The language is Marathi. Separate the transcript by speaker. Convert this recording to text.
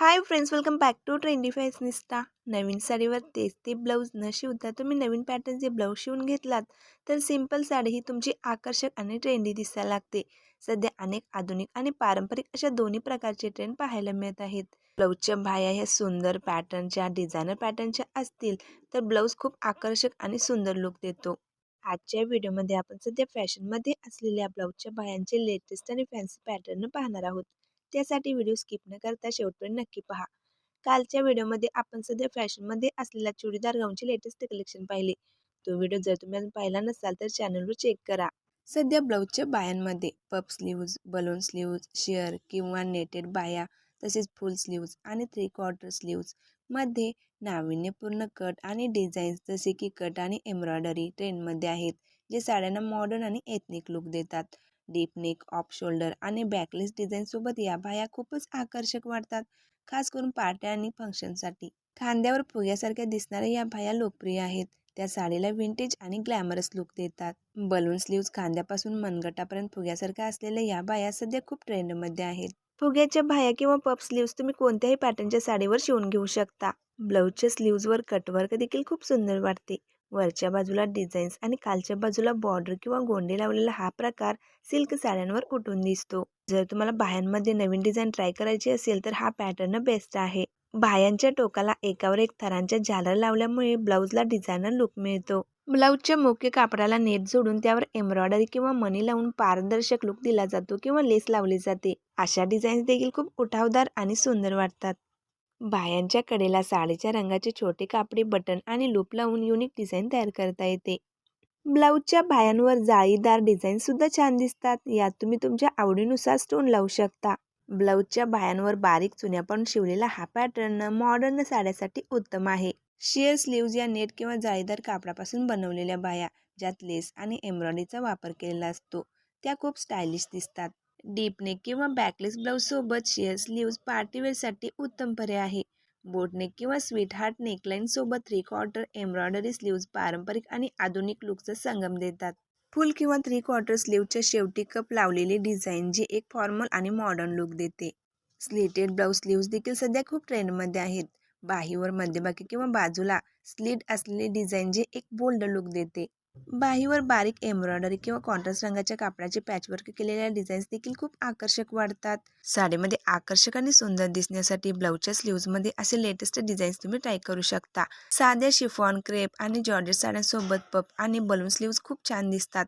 Speaker 1: Hi friends welcome back to trendy fashionista नवीन साडीवर तेच ते ब्लाऊज न शिवता तुम्ही नवीन पॅटर्नचे ब्लाऊज शिवून घेतलात तर सिंपल साडी ही तुमची आकर्षक आणि ट्रेंडी दिसायला लागते. सध्या अनेक आधुनिक आणि पारंपरिक अशा दोन्ही प्रकारचे ट्रेंड पाहायला मिळत आहेत. ब्लाऊजच्या बाह्या ह्या सुंदर पॅटर्नच्या डिझायनर पॅटर्नच्या असतील तर ब्लाऊज खूप आकर्षक आणि सुंदर लुक देतो. आजच्या व्हिडिओमध्ये आपण सध्या फॅशनमध्ये असलेल्या ब्लाऊजच्या बाह्यांचे लेटेस्ट आणि फॅन्सी पॅटर्न पाहणार आहोत. त्यासाठी व्हिडिओ स्किप न करता शेवटपर्यंत नक्की पहा. कालच्या व्हिडिओमध्ये आपण सध्या फॅशनमध्ये असलेला चुडीदार गाऊनचे लेटेस्ट कलेक्शन पाहिले. तो व्हिडिओ जर तुम्ही अजून पाहिला नसाल तर चॅनलवर चेक करा. सध्या ब्लाऊजच्या बायांमध्ये पप स्लीव्ज बलून स्लीव्ज शेअर किंवा नेटेड बाया तसेच फुल स्लीव्ज आणि थ्री क्वार्टर स्लीव्जमध्ये नाविन्यपूर्ण कट आणि डिझाईन्स जसे की कट आणि एम्ब्रॉयडरी ट्रेंडमध्ये आहेत जे साड्यांना मॉडर्न आणि एथनिक लुक देतात. डीप नेक ऑफ शोल्डर आणि बॅकलेस डिझाईनसोबत या बाया खूपच आकर्षक वाटतात खास करून पार्ट्या आणि फंक्शनसाठी. खांद्यावर फुग्यासारख्या दिसणाऱ्या या बाया लोकप्रिय आहेत. त्या साडीला विंटेज आणि ग्लॅमरस लुक देतात. बलून स्लीव्ज खांद्यापासून मनगटापर्यंत फुग्यासारख्या असलेल्या या बाया सध्या खूप ट्रेंडमध्ये आहेत. फुग्याच्या बाया किंवा पप स्लीव्ज तुम्ही कोणत्याही पॅटर्नच्या साडीवर शिवून घेऊ शकता. ब्लाऊजच्या स्लीव्जवर कटवर्क देखील खूप सुंदर वाटते. वरच्या बाजूला डिझाईन्स आणि खालच्या बाजूला बॉर्डर किंवा गोंडे लावलेला हा प्रकार सिल्क साड्यांवर उठून दिसतो? जर तुम्हाला बाह्यांमध्ये नवीन डिझाईन ट्राय करायची असेल तर हा पॅटर्न बेस्ट आहे. बाह्यांच्या टोकाला एकावर एक थरांच्या झालर लावल्यामुळे ब्लाऊजला डिझायनर लुक मिळतो. ब्लाऊजच्या मुख्य कापडाला नेट जोडून त्यावर एम्ब्रॉयडरी किंवा मनी लावून पारदर्शक लुक दिला जातो किंवा लेस लावली जाते. अशा डिझाईन्स देखील खूप उठावदार आणि सुंदर वाटतात. बायांच्या कडेला साडीच्या रंगाचे छोटे कापडी बटन आणि लूप लावून युनिक डिझाईन तयार करता येते. ब्लाऊजच्या बायांवर जाळीदार डिझाईन सुद्धा छान दिसतात. यात तुम्ही तुमच्या आवडीनुसार स्टोन लावू शकता. ब्लाऊजच्या बायांवर बारीक चुन्यापण शिवलेला हा पॅटर्न मॉडर्न साड्यासाठी उत्तम आहे. शेअर स्लीव्ज या नेट किंवा जाळीदार कापडापासून बनवलेल्या बाया ज्यात लेस आणि एम्ब्रॉयडरीचा वापर केलेला असतो. त्या खूप स्टायलिश दिसतात. डीपने किंवा बॅकलेस ब्लाऊज सोबत शेअर स्लीव्ज पार्टीवेअरसाठी उत्तम पर्याय आहे. बोटनेक किंवा स्वीट हार्ट नेकलाईन सोबत थ्री क्वार्टर एम्ब्रॉयडरी स्लीव्ज पारंपरिक आणि आधुनिक लुकचा संगम देतात. फुल किंवा थ्री क्वार्टर स्लीव्हच्या शेवटी कप लावलेली डिझाईन जी एक फॉर्मल आणि मॉडर्न लुक देते. स्लिटेड ब्लाऊज स्लीव्ज देखील सध्या खूप ट्रेंडमध्ये आहेत. बाहीवर मध्यभागी किंवा बाजूला स्लीट असलेली डिझाईन जे एक बोल्ड लुक देते. बाहीवर बारीक एम्ब्रॉयडरी किंवा कॉन्ट्रास्ट रंगाच्या कापडाचे पॅचवर्क केलेल्या डिझाईन्स देखील खूप आकर्षक वाढतात. साडीमध्ये आकर्षक आणि सुंदर दिसण्यासाठी ब्लाऊजच्या स्लीव्जमध्ये असे लेटेस्ट डिझाईन्स तुम्ही ट्राय करू शकता. साध्या शिफॉन क्रेप आणि जॉर्जेट साड्यांसोबत पप आणि बलून स्लीव्ज खूप छान दिसतात.